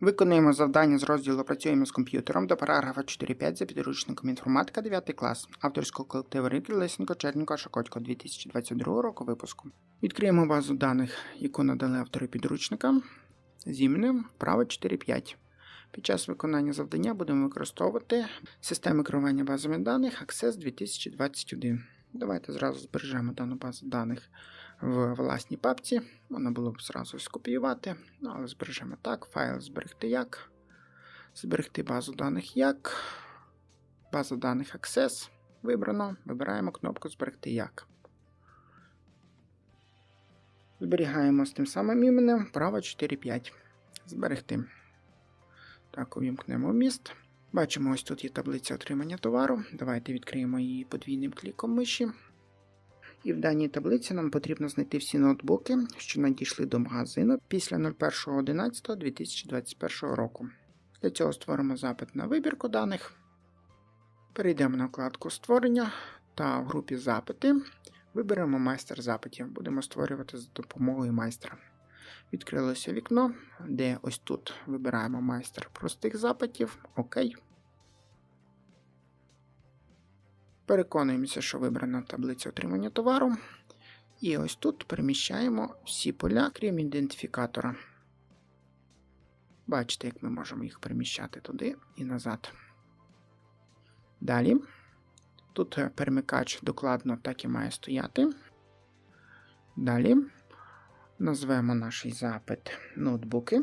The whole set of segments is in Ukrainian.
Виконуємо завдання з розділу Працюємо з комп'ютером до параграфа 4.5 за підручником інформатика 9 клас авторського колективу Рики Лисенко Черненко Шакотько 2022 року випуску. Відкриємо базу даних, яку надали автори підручника з іменем вправа 4.5. Під час виконання завдання будемо використовувати систему керування базами даних Access 2021. Давайте зразу збережемо дану базу даних в власній папці. Можна було б зразу скопіювати, ну, але збережемо так. Файл зберегти як. Зберегти базу даних як. База даних Access. Вибрано. Вибираємо кнопку Зберегти як. Зберігаємо з тим самим іменем право 4.5. Зберегти. Так, увімкнемо вміст. Бачимо, ось тут є таблиця отримання товару. Давайте відкриємо її подвійним кліком миші. І в даній таблиці нам потрібно знайти всі ноутбуки, що надійшли до магазину після 01.11.2021 року. Для цього створимо запит на вибірку даних. Перейдемо на вкладку Створення та в групі Запити виберемо майстер запитів. Будемо створювати за допомогою майстра. Відкрилося вікно, де ось тут вибираємо майстер простих запитів. ОК. Переконуємося, що вибрана таблиця отримання товару. І ось тут переміщаємо всі поля, крім ідентифікатора. Бачите, як ми можемо їх переміщати туди і назад. Далі. Тут перемикач докладно так і має стояти. Далі назвемо наш запит ноутбуки.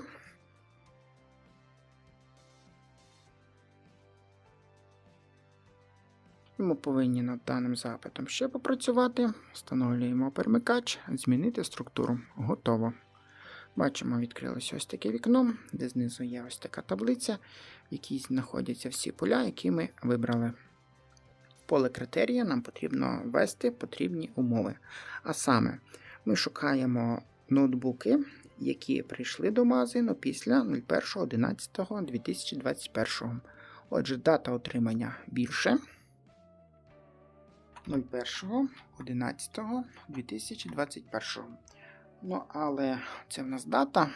Ми повинні над даним запитом ще попрацювати. Встановлюємо перемикач, змінити структуру. Готово. Бачимо, відкрилося ось таке вікно, де знизу є ось така таблиця, в якій знаходяться всі поля, які ми вибрали. В поле критерія нам потрібно ввести потрібні умови. А саме, ми шукаємо ноутбуки, які прийшли до магазину після 01.11.2021. Отже, дата отримання більше. 01.11.2021. Ну, але це в нас дата.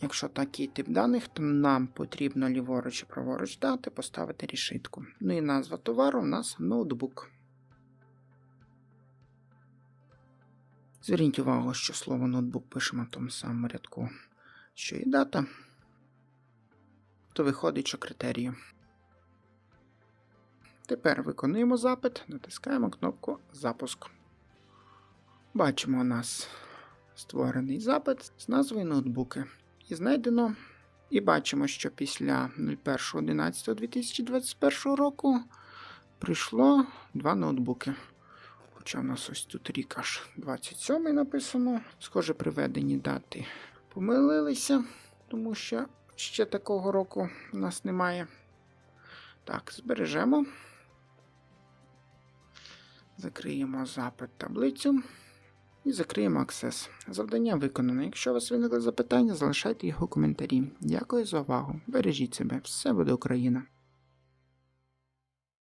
Якщо такий тип даних, то нам потрібно ліворуч і праворуч дати, поставити рішитку. Ну і назва товару у нас ноутбук. Зверніть увагу, що слово ноутбук пишемо в тому самому рядку, що і дата, то виходить, що критерію. Тепер виконуємо запит, натискаємо кнопку Запуск. Бачимо у нас створений запит з назвою ноутбуки. І знайдено. І бачимо, що після 01.11.2021 року прийшло два ноутбуки. Хоча в нас ось тут рік аж 27 написано. Схоже, приведені дати помилилися, тому що ще такого року у нас немає. Так, збережемо. Закриємо запит таблицю і закриємо Access. Завдання виконано. Якщо у вас виникли запитання, залишайте їх у коментарі. Дякую за увагу. Бережіть себе. Все буде Україна!